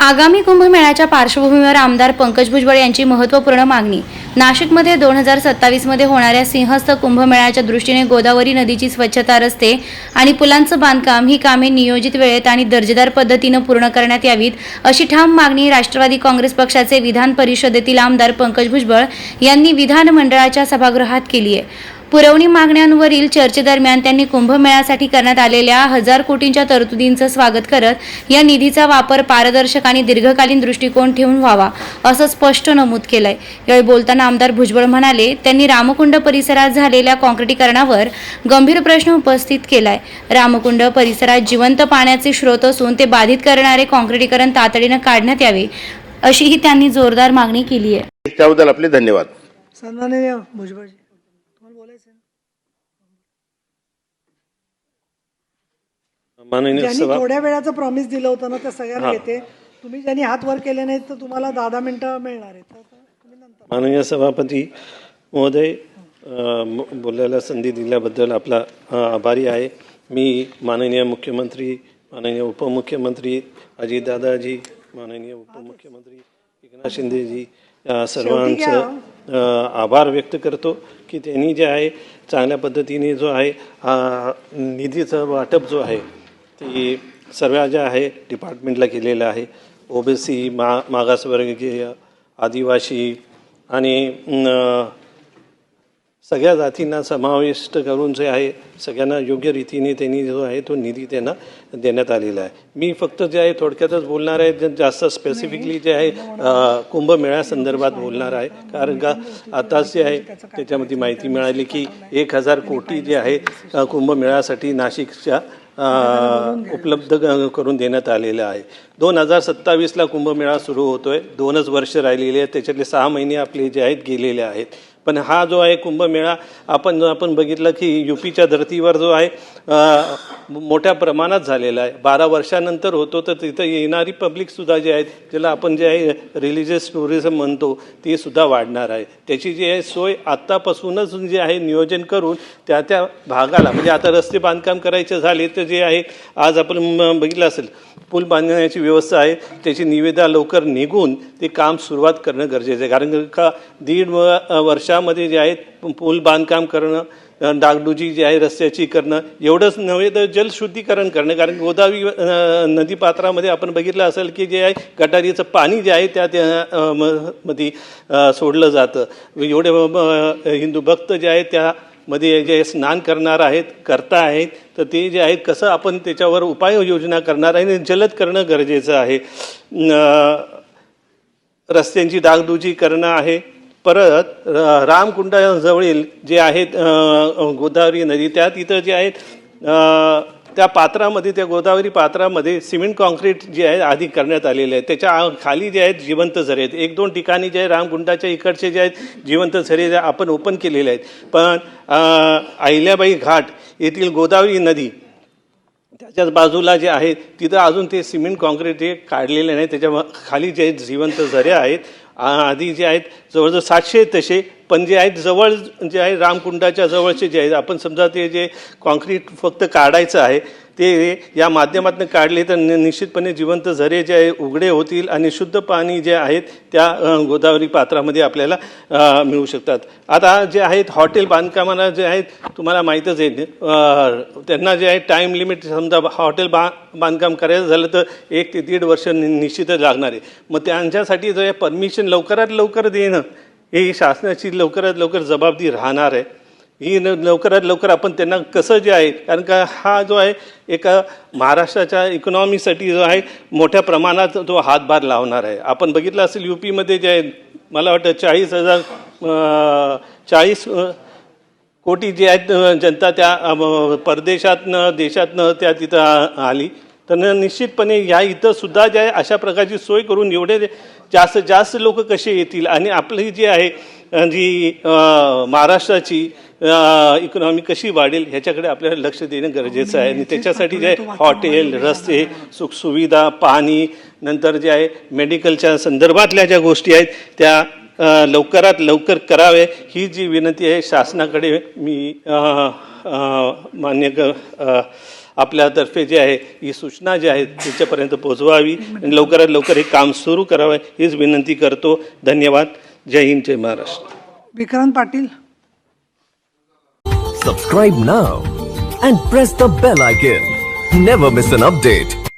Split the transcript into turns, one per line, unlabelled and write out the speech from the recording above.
आगामी कुंभमेळ्याच्या पार्श्वभूमीवर आमदार पंकज भुजबळ यांची महत्त्वपूर्ण मागणी. नाशिकमध्ये दोन हजार सत्तावीसमध्ये होणाऱ्या सिंहस्थ कुंभमेळ्याच्या दृष्टीने गोदावरी नदीची स्वच्छता रस्ते आणि पुलांचं बांधकाम ही कामे नियोजित वेळेत आणि दर्जेदार पद्धतीनं पूर्ण करण्यात यावीत अशी ठाम मागणी राष्ट्रवादी काँग्रेस पक्षाचे विधान परिषदेतील आमदार पंकज भुजबळ यांनी विधानमंडळाच्या सभागृहात केली आहे पुरवणी मागण्यांवरील चर्चेदरम्यान त्यांनी कुंभमेळ्यासाठी करण्यात आलेल्या हजार कोटींच्या तरतुदींचं स्वागत करत या निधीचा वापर पारदर्शक आणि दीर्घकालीन दृष्टिकोन ठेवून व्हावा असं स्पष्ट नमूद केलंय. यावेळी बोलताना आमदार भुजबळ म्हणाले त्यांनी रामकुंड परिसरात झालेल्या काँक्रिटीकरणावर गंभीर प्रश्न उपस्थित केलाय. रामकुंड परिसरात जिवंत पाण्याचे स्रोत असून ते बाधित करणारे काँक्रिटीकरण तातडीनं काढण्यात यावे अशीही त्यांनी जोरदार मागणी केली आहे
त्याबद्दल आपले धन्यवाद.
बोलायचं? ज्यांनी थोड्या वेळाचं प्रॉमिस दिलं होतं ना ते सगळ्यांना. घेते तुम्ही ज्यांनी हात वर केले नाहीत तर तुम्हाला दहा दहा मिनिटं मिळणार आहेत.
माननीय सभापती महोदय बोलायला संधी दिल्याबद्दल आपला आभारी आहे. मी माननीय मुख्यमंत्री माननीय उपमुख्यमंत्री अजितदादाजी माननीय उपमुख्यमंत्री एकनाथ शिंदेजी सर्वांचं आभार व्यक्त करतो. की त्यांनी जे आहे चांगल्या पद्धतीने जो आहे हा निधीचं वाटप जो आहे ती सर्व ज्या आहे डिपार्टमेंटला केलेलं आहे. ओबीसी मा मागासवर्गीय आदिवासी आणि सगळ्या जातींना समाविष्ट करून जे आहे सगळ्यांना योग्य रीतीने त्यांनी जो आहे तो निधी त्यांना देण्यात आलेला आहे. मी फक्त जे आहे थोडक्यातच बोलणार आहे जास्त स्पेसिफिकली जे आहे कुंभमेळ्यासंदर्भात बोलणार आहे. कारण का आताच जे आहे त्याच्यामध्ये माहिती मिळाली की एक हजार कोटी जे आहे कुंभमेळ्यासाठी नाशिकच्या उपलब्ध करून देण्यात आलेलं आहे. दोन हजार सत्तावीसला कुंभमेळा सुरू होतोय. दोनच वर्ष राहिलेली आहेत. त्याच्यातले सहा महिने आपले जे आहेत गेलेले आहेत. पण हा जो आहे कुंभमेळा आपण जो आपण बघितलं की युपीच्या धर्तीवर जो आहे मोठ्या प्रमाणात झालेला आहे. बारा वर्षानंतर होतो तर तिथं येणारी पब्लिकसुद्धा जे आहेत ज्याला आपण जे आहे रिलिजियस टुरिझम म्हणतो ती सुद्धा वाढणार आहे. त्याची जी आहे सोय आत्तापासूनच जे आहे नियोजन करून त्या त्या भागाला म्हणजे आता रस्ते बांधकाम करायचे झाले तर जे आहे आज आपण बघितलं असेल पूल बांधण्याची व्यवस्था आहे त्याची निविदा लवकर निघून ते काम सुरुवात करणं गरजेचं आहे. कारण का दीड व- वर्षामध्ये जे आहे पूल बांधकाम करणं डागडुजी जी आहे रस्त्याची करणं एवढंच नव्हे तर जलशुद्धीकरण करणं. कारण गोदावरी नदीपात्रामध्ये आपण बघितलं असेल की जे आहे गटारीचं पाणी जे आहे त्या त्या म- मध्ये सोडलं जातं. एवढे हिंदू भक्त जे आहेत त्या मध्ये जे स्नान करणार आहेत करता आहेत तर ते जे आहेत कसं आपण त्याच्यावर उपाययोजना करणार आहे आणि जलद करणं गरजेचं आहे. रस्त्यांची डागडुजी करणं आहे. परत रामकुंडाजवळील जे आहेत गोदावरी नदी त्या तिथं जे आहेत त्या पात्रामध्ये त्या गोदावरी पात्रामध्ये सिमेंट कॉन्क्रीट जे आहे आधी करण्यात आलेले आहे. त्याच्याखाली जे आहेत जिवंत झरे आहेत. एक दोन ठिकाणी जे आहे रामगुंडाच्या इकडचे जे आहेत जिवंत झरे जे आपण ओपन केलेले आहेत. पण अहिल्याबाई घाट येथील गोदावरी नदी त्याच्याच बाजूला जे आहे तिथं अजून ते सिमेंट काँक्रीट हे काढलेले नाही. त्याच्याखाली जे जिवंत झरे आहेत आ- आधी जे आहेत जवळजवळ सातशे तसे पण जे आहेत जवळ जे आहे रामकुंडाच्या जवळचे जे आहेत आपण समजा ते जे काँक्रीट फक्त काढायचं आहे ते या माध्यमातून काढले तर निश्चितपणे जिवंत झरे जे आहे उघडे होतील आणि शुद्ध पाणी जे आहेत त्या गोदावरी पात्रामध्ये आपल्याला मिळू शकतात. आता जे आहेत हॉटेल बांधकामाला जे आहेत तुम्हाला माहीतच आहे त्यांना जे आहे टाईम लिमिट समजा हॉटेल बा बांधकाम करायचं झालं तर एक ते दीड वर्ष नि- निश्चितच लागणार आहे. मग त्यांच्यासाठी जे परमिशन लवकरात लवकर देणं ही शासनाची लवकरात लवकर जबाबदारी राहणार आहे. ही न- लवकरात लवकर आपण त्यांना कसं जे आहे कारण का हा जो आहे एका महाराष्ट्राच्या इकॉनॉमीसाठी जो आहे मोठ्या प्रमाणात तो हातभार लावणार आहे. आपण बघितलं असेल यू पीमध्ये जे आहे मला वाटतं चाळीस हजार चाळीस कोटी जे आहेत जनता त्या परदेशातनं देशातनं त्या तिथं आली. तर न- निश्चितपणे या इथं सुद्धा आहे अशा प्रकारची सोय करून एवढे जास्त जास्त लोक कसे येतील? आणि आपली जी आहे जी महाराष्ट्राची इकॉनॉमी कशी वाढेल ह्याच्याकडे आपल्याला लक्ष देणं गरजेचं आहे. आणि त्याच्यासाठी जे आहे. हॉटेल रस्ते सुखसुविधा पाणी नंतर जे आहे मेडिकलच्या संदर्भातल्या ज्या गोष्टी आहेत त्या लवकरात लवकर करावे. ही जी विनंती आहे शासनाकडे मी मान्य अ, आपल्यातर्फे जे आहे ही सूचना जी आहे त्याच्यापर्यंत पोहोचवावी आणि लवकरात लवकर हे काम सुरू करावं हीच विनंती करतो. धन्यवाद. जय हिंद जय Maharashtra.
Vikrant Patil.
Subscribe now and press the bell icon. Never miss an update.